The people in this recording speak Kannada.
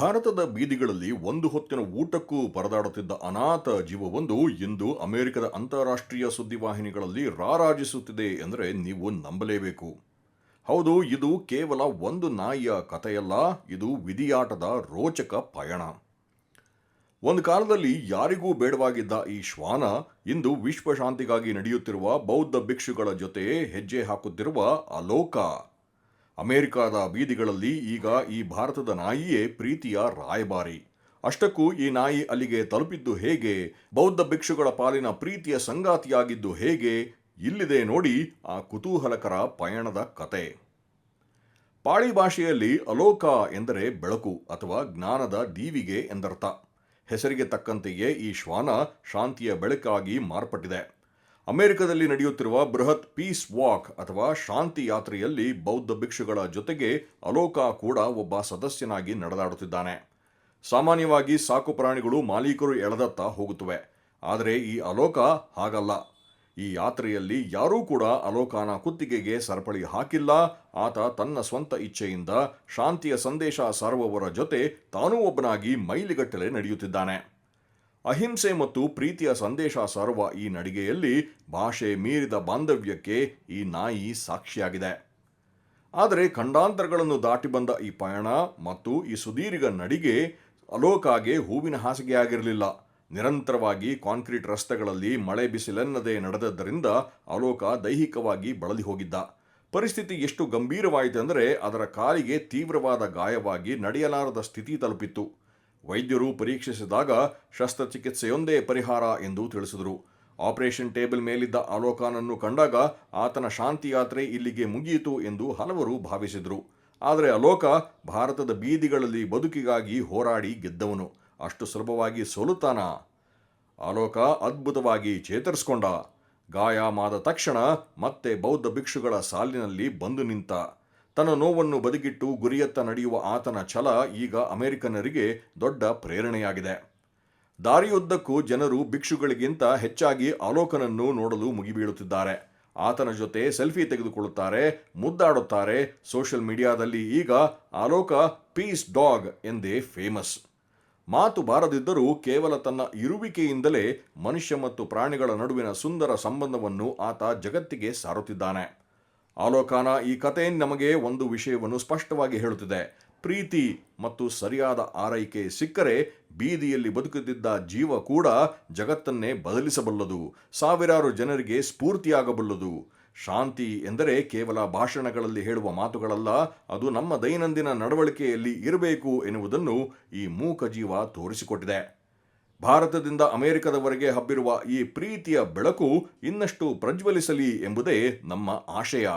ಭಾರತದ ಬೀದಿಗಳಲ್ಲಿ ಒಂದು ಹೊತ್ತಿನ ಊಟಕ್ಕೂ ಪರದಾಡುತ್ತಿದ್ದ ಅನಾಥ ಜೀವವೊಂದು ಇಂದು ಅಮೆರಿಕದ ಅಂತಾರಾಷ್ಟ್ರೀಯ ಸುದ್ದಿವಾಹಿನಿಗಳಲ್ಲಿ ರಾರಾಜಿಸುತ್ತಿದೆ ಎಂದರೆ ನೀವು ನಂಬಲೇಬೇಕು. ಹೌದು, ಇದು ಕೇವಲ ಒಂದು ನಾಯಿಯ ಕಥೆಯಲ್ಲ, ಇದು ವಿಧಿಯಾಟದ ರೋಚಕ ಪಯಣ. ಒಂದು ಕಾಲದಲ್ಲಿ ಯಾರಿಗೂ ಬೇಡವಾಗಿದ್ದ ಈ ಶ್ವಾನ, ಇಂದು ವಿಶ್ವಶಾಂತಿಗಾಗಿ ನಡೆಯುತ್ತಿರುವ ಬೌದ್ಧ ಭಿಕ್ಷುಗಳ ಜೊತೆ ಹೆಜ್ಜೆ ಹಾಕುತ್ತಿರುವ ಅಲೋಕ. ಅಮೆರಿಕದ ಬೀದಿಗಳಲ್ಲಿ ಈಗ ಈ ಭಾರತದ ನಾಯಿಯೇ ಪ್ರೀತಿಯ ರಾಯಭಾರಿ. ಅಷ್ಟಕ್ಕೂ ಈ ನಾಯಿ ಅಲ್ಲಿಗೆ ತಲುಪಿದ್ದು ಹೇಗೆ, ಬೌದ್ಧ ಭಿಕ್ಷುಗಳ ಪಾಲಿನ ಪ್ರೀತಿಯ ಸಂಗಾತಿಯಾಗಿದ್ದು ಹೇಗೆ, ಇಲ್ಲಿದೆ ನೋಡಿ ಆ ಕುತೂಹಲಕರ ಪಯಣದ ಕತೆ. ಪಾಳಿ ಭಾಷೆಯಲ್ಲಿ ಅಲೋಕ ಎಂದರೆ ಬೆಳಕು ಅಥವಾ ಜ್ಞಾನದ ದೀವಿಗೆ ಎಂದರ್ಥ. ಹೆಸರಿಗೆ ತಕ್ಕಂತೆಯೇ ಈ ಶ್ವಾನ ಶಾಂತಿಯ ಬೆಳಕಾಗಿ ಮಾರ್ಪಟ್ಟಿದೆ. ಅಮೆರಿಕದಲ್ಲಿ ನಡೆಯುತ್ತಿರುವ ಬೃಹತ್ ಪೀಸ್ ವಾಕ್ ಅಥವಾ ಶಾಂತಿ ಯಾತ್ರೆಯಲ್ಲಿ ಬೌದ್ಧ ಭಿಕ್ಷುಗಳ ಜೊತೆಗೆ ಅಲೋಕ ಕೂಡ ಒಬ್ಬ ಸದಸ್ಯನಾಗಿ ನಡೆದಾಡುತ್ತಿದ್ದಾನೆ. ಸಾಮಾನ್ಯವಾಗಿ ಸಾಕು ಪ್ರಾಣಿಗಳು ಮಾಲೀಕರು ಎಳೆದತ್ತ ಹೋಗುತ್ತವೆ. ಆದರೆ ಈ ಅಲೋಕ ಹಾಗಲ್ಲ. ಈ ಯಾತ್ರೆಯಲ್ಲಿ ಯಾರೂ ಕೂಡ ಅಲೋಕಾನ ಕುತ್ತಿಗೆಗೆ ಸರಪಳಿ ಹಾಕಿಲ್ಲ. ಆತ ತನ್ನ ಸ್ವಂತ ಇಚ್ಛೆಯಿಂದ ಶಾಂತಿಯ ಸಂದೇಶ ಸಾರುವವರ ಜೊತೆ ತಾನೂ ಒಬ್ಬನಾಗಿ ಮೈಲಿಗಟ್ಟಲೆ ನಡೆಯುತ್ತಿದ್ದಾನೆ. ಅಹಿಂಸೆ ಮತ್ತು ಪ್ರೀತಿಯ ಸಂದೇಶ ಸಾರುವ ಈ ನಡಿಗೆಯಲ್ಲಿ ಭಾಷೆ ಮೀರಿದ ಬಾಂಧವ್ಯಕ್ಕೆ ಈ ನಾಯಿ ಸಾಕ್ಷಿಯಾಗಿದೆ. ಆದರೆ ಖಂಡಾಂತರಗಳನ್ನು ದಾಟಿ ಬಂದ ಈ ಪಯಣ ಮತ್ತು ಈ ಸುದೀರ್ಘ ನಡಿಗೆ ಅಲೋಕಾಗೆ ಹೂವಿನ ಹಾಸಿಗೆಯಾಗಿರಲಿಲ್ಲ. ನಿರಂತರವಾಗಿ ಕಾಂಕ್ರೀಟ್ ರಸ್ತೆಗಳಲ್ಲಿ ಮಳೆ ಬಿಸಿಲೆನ್ನದೇ ನಡೆದದ್ದರಿಂದ ಅಲೋಕ ದೈಹಿಕವಾಗಿ ಬಳಲಿ ಹೋಗಿದ್ದ. ಪರಿಸ್ಥಿತಿ ಎಷ್ಟು ಗಂಭೀರವಾಯಿತೆಂದರೆ ಅದರ ಕಾಲಿಗೆ ತೀವ್ರವಾದ ಗಾಯವಾಗಿ ನಡೆಯಲಾರದ ಸ್ಥಿತಿ ತಲುಪಿತ್ತು. ವೈದ್ಯರು ಪರೀಕ್ಷಿಸಿದಾಗ ಶಸ್ತ್ರಚಿಕಿತ್ಸೆಯೊಂದೇ ಪರಿಹಾರ ಎಂದು ತಿಳಿಸಿದರು. ಆಪರೇಷನ್ ಟೇಬಲ್ ಮೇಲಿದ್ದ ಅಲೋಕಾನನ್ನು ಕಂಡಾಗ ಆತನ ಶಾಂತಿ ಯಾತ್ರೆ ಇಲ್ಲಿಗೆ ಮುಗಿಯಿತು ಎಂದು ಹಲವರು ಭಾವಿಸಿದರು. ಆದರೆ ಅಲೋಕ ಭಾರತದ ಬೀದಿಗಳಲ್ಲಿ ಬದುಕಿಗಾಗಿ ಹೋರಾಡಿ ಗೆದ್ದವನು. ಅಷ್ಟು ಸುಲಭವಾಗಿ ಸೋಲುತ್ತಾನ? ಅಲೋಕ ಅದ್ಭುತವಾಗಿ ಚೇತರಿಸಿಕೊಂಡ. ಗಾಯ ಮಾದ ತಕ್ಷಣ ಮತ್ತೆ ಬೌದ್ಧ ಭಿಕ್ಷುಗಳ ಸಾಲಿನಲ್ಲಿ ಬಂದು ನಿಂತ. ತನ್ನ ನೋವನ್ನು ಬದಿಗಿಟ್ಟು ಗುರಿಯತ್ತ ನಡೆಯುವ ಆತನ ಛಲ ಈಗ ಅಮೆರಿಕನ್ನರಿಗೆ ದೊಡ್ಡ ಪ್ರೇರಣೆಯಾಗಿದೆ. ದಾರಿಯುದ್ದಕ್ಕೂ ಜನರು ಭಿಕ್ಷುಗಳಿಗಿಂತ ಹೆಚ್ಚಾಗಿ ಅಲೋಕನನ್ನು ನೋಡಲು ಮುಗಿಬೀಳುತ್ತಿದ್ದಾರೆ. ಆತನ ಜೊತೆ ಸೆಲ್ಫಿ ತೆಗೆದುಕೊಳ್ಳುತ್ತಾರೆ, ಮುದ್ದಾಡುತ್ತಾರೆ. ಸೋಷಿಯಲ್ ಮೀಡಿಯಾದಲ್ಲಿ ಈಗ ಆಲೋಕ ಪೀಸ್ ಡಾಗ್ ಎಂದೇ ಫೇಮಸ್. ಮಾತು ಬಾರದಿದ್ದರೂ ಕೇವಲ ತನ್ನ ಇರುವಿಕೆಯಿಂದಲೇ ಮನುಷ್ಯ ಮತ್ತು ಪ್ರಾಣಿಗಳ ನಡುವಿನ ಸುಂದರ ಸಂಬಂಧವನ್ನು ಆತ ಜಗತ್ತಿಗೆ ಸಾರುತ್ತಿದ್ದಾನೆ. ಆಲೋಕಾನ ಈ ಕತೆ ನಮಗೆ ಒಂದು ವಿಷಯವನ್ನು ಸ್ಪಷ್ಟವಾಗಿ ಹೇಳುತ್ತಿದೆ. ಪ್ರೀತಿ ಮತ್ತು ಸರಿಯಾದ ಆರೈಕೆ ಸಿಕ್ಕರೆ ಬೀದಿಯಲ್ಲಿ ಬದುಕುತ್ತಿದ್ದ ಜೀವ ಕೂಡ ಜಗತ್ತನ್ನೇ ಬದಲಿಸಬಲ್ಲದು. ಸಾವಿರಾರು ಜನರಿಗೆ ಸ್ಫೂರ್ತಿಯಾಗಬಲ್ಲದು. ಶಾಂತಿ ಎಂದರೆ ಕೇವಲ ಭಾಷಣಗಳಲ್ಲಿ ಹೇಳುವ ಮಾತುಗಳಲ್ಲ, ಅದು ನಮ್ಮ ದೈನಂದಿನ ನಡವಳಿಕೆಯಲ್ಲಿ ಇರಬೇಕು ಎನ್ನುವುದನ್ನು ಈ ಮೂಕ ಜೀವ ತೋರಿಸಿಕೊಟ್ಟಿದೆ. ಭಾರತದಿಂದ ಅಮೆರಿಕದವರೆಗೆ ಹಬ್ಬಿರುವ ಈ ಪ್ರೀತಿಯ ಬೆಳಕು ಇನ್ನಷ್ಟು ಪ್ರಜ್ವಲಿಸಲಿ ಎಂಬುದೇ ನಮ್ಮ ಆಶಯ.